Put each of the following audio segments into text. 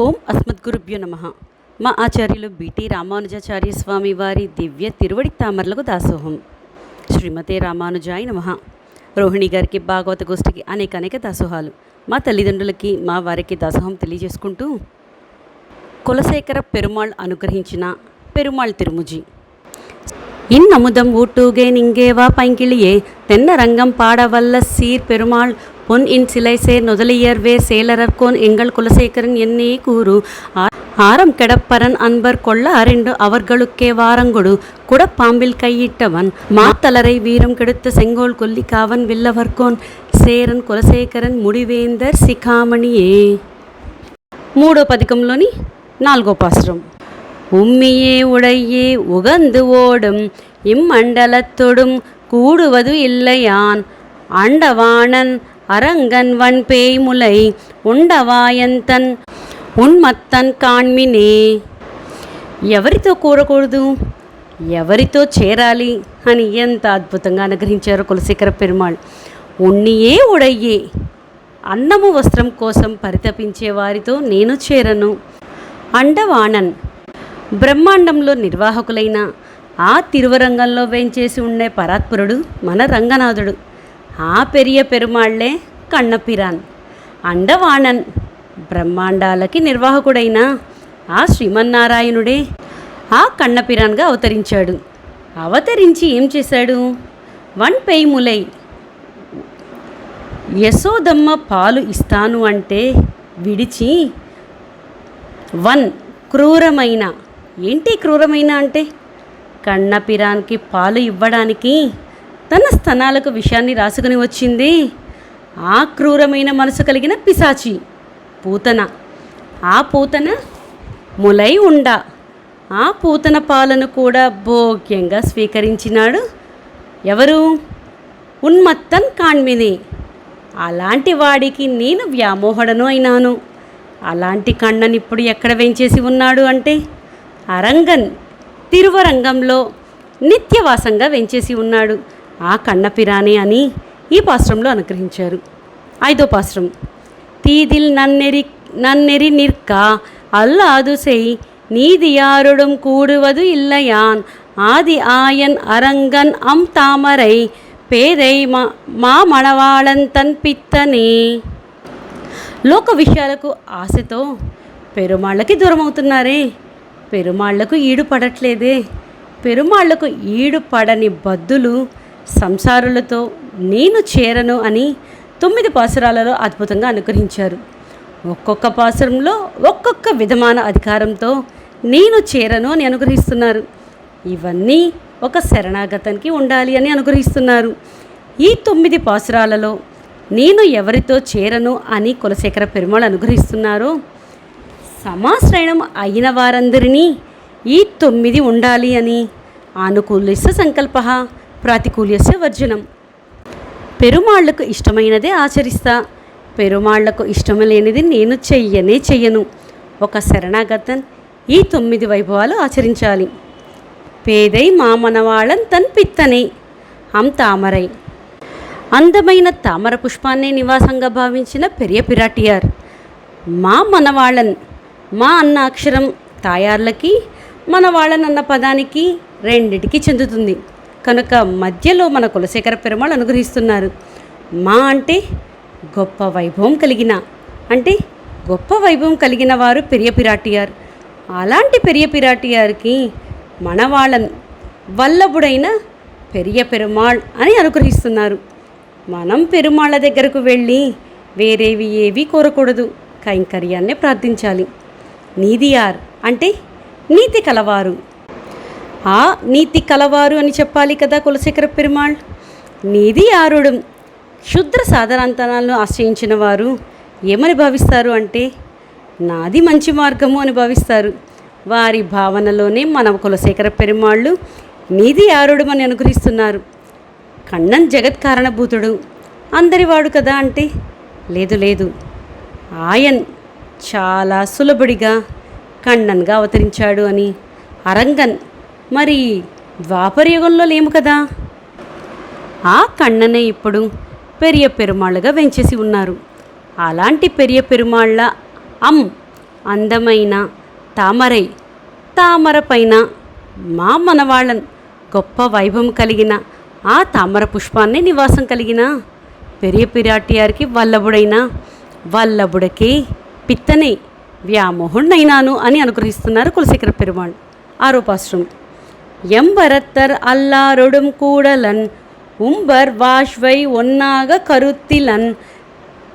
ఓం అస్మద్గురుభ్యో నమ మా ఆచార్యులు బిటి రామానుజాచార్య స్వామి వారి దివ్య తిరువడి తామరలకు దాసోహం శ్రీమతే రామానుజాయ నమ రోహిణి గారికి భాగవత గోష్ఠికి అనేక అనేక దాసోహాలు మా తల్లిదండ్రులకి మా వారికి దాసోహం తెలియజేసుకుంటూ కులశేఖర పెరుమాళ్ అనుగ్రహించిన పెరుమాళ్ తిరుముజి இன்னமுதம் ஊட்டுகே நிங்கேவா பைங்கிளியே தென்ன ரங்கம் பாடவல்ல சீர் பெருமாள் பொன் இன் சிலை சேர் நுதலியர் வேர் சேலரர்கோன் எங்கள் குலசேகரன் என்னே கூறு ஆ- ஆரம் கெடப்பரன் அன்பர் கொள்ள அரண்டு அவர்களுக்கே வாரங்கொடு குடப்பாம்பில் கையிட்டவன் மாத்தலரை வீரம் கெடுத்த செங்கோல் கொல்லி காவன் வில்லவர்கோன் சேரன் కులశేఖరన్ ముడివేందర్ శిఖామణియే మూడో పథకంలోని నాలుగో పాశ్రం உம்மியே உடையே உகந்து ஓடும் இம்மண்டலத்தொடும் கூடுவது இல்லையான் அண்டவாணன் அரங்கன் வன் பேய்முலை உண்டவாயந்தன் உன்மத்தன் కాణ్మినే ఎవరితో కూరకూడదు ఎవరితో చేరాలి అని ఎంత అద్భుతంగా అనుగ్రహించారో కులశేఖర పెరుమాళ్ ఉన్నియే ఉడయ్యే అన్నము వస్త్రం కోసం పరితపించే వారితో నేను చేరను అండవాణన్ బ్రహ్మాండంలో నిర్వాహకులైన ఆ తిరువరంగంలో వేంచేసి ఉండే పరాత్పరుడు మన రంగనాథుడు ఆ పెరియ పెరుమాళ్ళే కన్నపిరాన్ అండవాణన్ బ్రహ్మాండాలకి నిర్వాహకుడైన ఆ శ్రీమన్నారాయణుడే ఆ కన్నపిరాన్గా అవతరించాడు. అవతరించి ఏం చేశాడు? వన్ పెయిములై యశోదమ్మ పాలు ఇస్తాను అంటే విడిచి వన్ క్రూరమైన ఏంటి క్రూరమైన అంటే? కన్నపిరాన్కి పాలు ఇవ్వడానికి తన స్థనాలకు విషయాన్ని రాసుకుని వచ్చింది. ఆ క్రూరమైన మనసు కలిగిన పిశాచి పూతన. ఆ పూతన ములై ఉండ. ఆ పూతన పాలను కూడా భోగ్యంగా స్వీకరించినాడు. ఎవరు? ఉన్మత్తన్ కాణ్మిని. అలాంటి వాడికి నేను వ్యామోహడను అయినాను. అలాంటి కన్నని ఇప్పుడు ఎక్కడ వెంచేసి ఉన్నాడు అంటే? అరంగన్ తిరువరంగంలో నిత్యవాసంగా వెంచేసి ఉన్నాడు. ఆ కన్నపిరానే అని ఈ పాశ్రంలో అనుగ్రహించారు ఐదో పాశ్రం தீதில் நன்னெறி நன்னெறி நிற்க அல்லாது செய் நீதியாருடும் கூடுவது இல்லையான் ஆதி ஆயன் அரங்கன் அம் தாமரை பேதை మా మా మణవాళన్ తన్ పిత్తనే లోక విషయాలకు ఆశతో పెరుమాళ్ళకి దూరం అవుతున్నారే పెరుమాళ్లకు ఈడు పడట్లేదే పెరుమాళ్లకు ఈడు పడని బద్దులు సంసారులతో నేను చేరను అని తొమ్మిది పాసురాలలో అద్భుతంగా అనుగ్రహించారు. ఒక్కొక్క పాసురంలో ఒక్కొక్క విధమైన అధికారంతో నేను చేరను అని అనుగ్రహిస్తున్నారు. ఇవన్నీ ఒక శరణాగతానికి ఉండాలి అని అనుగ్రహిస్తున్నారు. ఈ తొమ్మిది పాసురాలలో నేను ఎవరితో చేరను అని కులశేఖర పెరుమాళ్ అనుగ్రహిస్తున్నారో సమాశ్రయణం అయిన వారందరినీ ఈ తొమ్మిది ఉండాలి అని ఆనుకూల్యస్య సంకల్ప ప్రాతికూల్యస్య వర్జనం పెరుమాళ్ళకు ఇష్టమైనదే ఆచరిస్తా. పెరుమాళ్ళకు ఇష్టం లేనిది నేను చెయ్యనే చెయ్యను. ఒక శరణాగతన్ ఈ తొమ్మిది వైభవాలు ఆచరించాలి. పేదై మామనవాళన్ తన్ పిత్తనే. హం తామరై. అందమైన తామర పుష్పాన్నే నివాసంగా భావించిన పెరియ పిరాటియార్. మా మనవాళ్ళన్ మా అన్న అక్షరం తాయార్లకి మనవాళ్ళన్ అన్న పదానికి రెండిటికి చెందుతుంది. కనుక మధ్యలో మన కులశేఖర పెరుమాళ్ అనుగ్రహిస్తున్నారు. మా అంటే గొప్ప వైభవం కలిగిన అంటే గొప్ప వైభవం కలిగిన వారు పెరియ పిరాటియార్. అలాంటి పెరియ పిరాటియార్కి మనవాళ్ళన్ వల్లభుడైన పెరియ పెరుమాళ్ అని అనుగ్రహిస్తున్నారు. మనం పెరుమాళ్ళ దగ్గరకు వెళ్ళి వేరేవి ఏవి కోరకూడదు కైంకర్యాన్నే ప్రార్థించాలి. నీదియార్ అంటే నీతి కలవారు. ఆ నీతి కలవారు అని చెప్పాలి కదా కులశేఖర పెరుమాళ్. నీది ఆరుడు. క్షుద్ర సాధారణతనాలను ఆశ్రయించిన వారు ఏమని భావిస్తారు అంటే నాది మంచి మార్గము అని భావిస్తారు. వారి భావనలోనే మన కులశేఖర పెరుమాళ్ళు నీది ఆరుడు అని అనుగ్రహిస్తున్నారు. కన్నన్ జగత్ కారణభూతుడు. అందరివాడు కదా అంటే లేదు లేదు. ఆయన్ చాలా సులభడిగా కన్నన్గా అవతరించాడు అని అరంగన్ మరి ద్వాపరయుగంలో లేము కదా. ఆ కన్ననే ఇప్పుడు పెరియ పెరుమాళ్ళగా వెంచేసి ఉన్నారు. అలాంటి పెరియ పెరుమాళ్ళ అమ్ అందమైన తామరై తామర పైన మా మనవాళ్ళన్ గొప్ప వైభవం కలిగిన ఆ తామర పుష్పాన్ని నివాసం కలిగిన పెరియ పిరాటియారికి వల్లభుడైన వల్లభుడకి పిత్తనే వ్యామోహుణ్ణైనాను అని అనుగ్రహిస్తున్నారు కులశేఖర పెరుమాళ్. ఆరోపాశ్రమం. పాశ్రం ఎంబరత్తర్ అల్లారొడుం కూడలన్ உம்பர் வாஷ்வை ஒன்னாக கருத்திலன்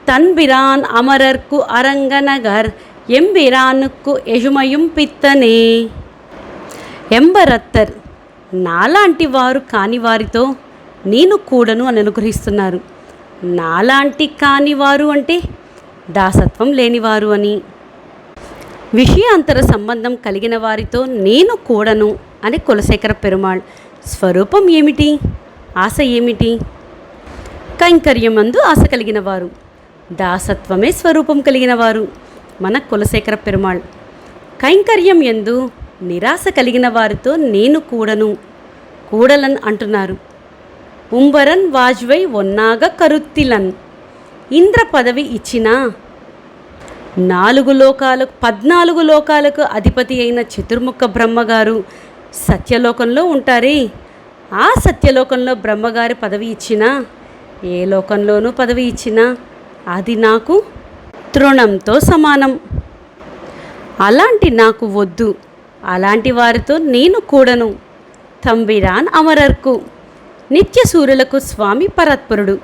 தன்பிரான் அமரர்க்கு அரங்கநகர் ఎంబిరానుక్కు ఎజుమయం పిత్తనే ఎంబరత్తర్ నాలాంటి వారు కాని వారితో నేను కూడను అని అనుగ్రహిస్తున్నారు నాలాంటి కాని వారు అంటే దాసత్వం లేనివారు అని విషయాంతర సంబంధం కలిగిన వారితో నేను కూడను అని కులశేఖర పెరుమాళ్. స్వరూపం ఏమిటి? ఆశ ఏమిటి? కైంకర్యమందు ఆశ కలిగిన వారు దాసత్వమే స్వరూపం కలిగిన వారు మన కులశేఖర పెరుమాళ్. కైంకర్యం ఎందు నిరాశ కలిగిన వారితో నేను కూడను. కూడలన్ అంటున్నారు. ఉంబరన్ వాజ్వై ఒన్నాగ కరుత్తిలన్. ఇంద్ర పదవి ఇచ్చినా నాలుగు లోకాలకు పద్నాలుగు లోకాలకు అధిపతి అయిన చతుర్ముఖ బ్రహ్మగారు సత్యలోకంలో ఉంటారే. ఆ సత్యలోకంలో బ్రహ్మగారి పదవి ఇచ్చినా ఏ లోకంలోనూ పదవి ఇచ్చినా అది నాకు తృణంతో సమానం. అలాంటి నాకు వద్దు. అలాంటి వారితో నేను కూడను. తంబిరాన్ అమరర్కు నిత్యసూర్యులకు స్వామి పరత్పరుడు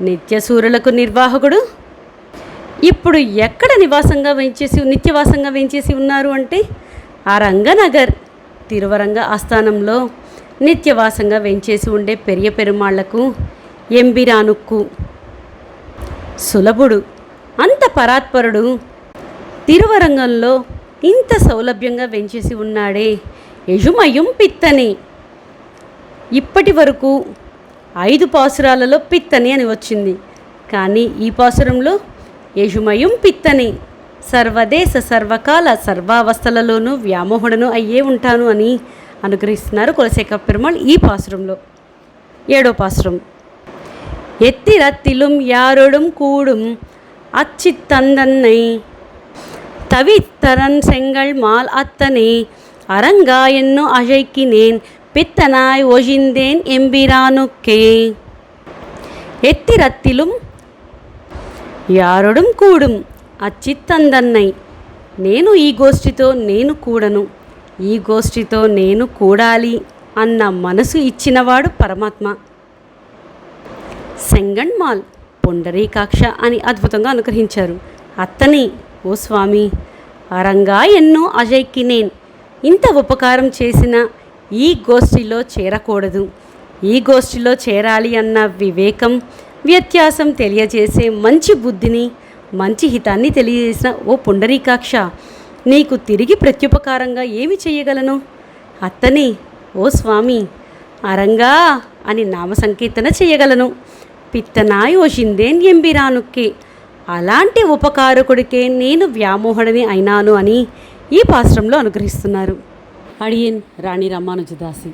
నిత్యసూర్యులకు నిర్వాహకుడు. ఇప్పుడు ఎక్కడ నివాసంగా వేంచేసి నిత్యవాసంగా వేంచేసి ఉన్నారు అంటే ఆ రంగనగర్ తిరువరంగ ఆస్థానంలో నిత్యవాసంగా వెంచేసి ఉండే పెరియ పెరుమాళ్ళకు ఎంబిరానుక్కు సులభుడు అంత పరాత్పరుడు. తిరువరంగంలో ఇంత సౌలభ్యంగా వెంచేసి ఉన్నాడే యజుమయం పిత్తని. ఇప్పటి వరకు ఐదు పాసురాలలో పిత్తని అని వచ్చింది. కానీ ఈ పాసురంలో యజుమయం పిత్తని. సర్వదేశ సర్వకాల సర్వావస్థలలోనూ వ్యామోహుడను అయ్యే ఉంటాను అని అనుగ్రహిస్తున్నారు కులశేఖర పెరుమాళ్ ఈ పాసురంలో ఏడో పాసురం எத்திரத்திலும் யாரொடும் கூடும் அச்சித்தந்தன்னை தவித்தரன் செங்கல் மால் அத்தனே அரங்கா என்னும் அழைக்கினேன் பித்தனாய் ஒழிந்தேன் எம்பிரானுக்கே எத்திரத்திலும் యారొడం కూడుం అచ్చిత్తందన్నై నేను ఈ గోష్ఠితో నేను కూడను. ఈ గోష్ఠితో నేను కూడాలి అన్న మనసు ఇచ్చినవాడు పరమాత్మ. సెంగణ్మాల్ పొండరీకాక్ష అని అద్భుతంగా అనుగ్రహించారు. అత్తని ఓ స్వామి అరంగా ఎన్నో అజయ్కి నేను ఇంత ఉపకారం చేసిన ఈ గోష్ఠిలో చేరకూడదు. ఈ గోష్ఠిలో చేరాలి అన్న వివేకం వ్యత్యాసం తెలియజేసే మంచి బుద్ధిని మంచి హితాన్ని తెలియజేసిన ఓ పుండరీకాక్ష. నీకు తిరిగి ప్రత్యుపకారంగా ఏమి చేయగలను? అత్తని ఓ స్వామి అరంగా అని నామ సంకీర్తన చేయగలను. పిత్తనాయ్ షిందేన్ ఎంబిరానుక్కే అలాంటి ఉపకారకుడికే నేను వ్యామోహుడిని అయినాను అని ఈ పాశ్రంలో అనుగ్రహిస్తున్నారు. అడియన్ రాణి రామానుజదాసి.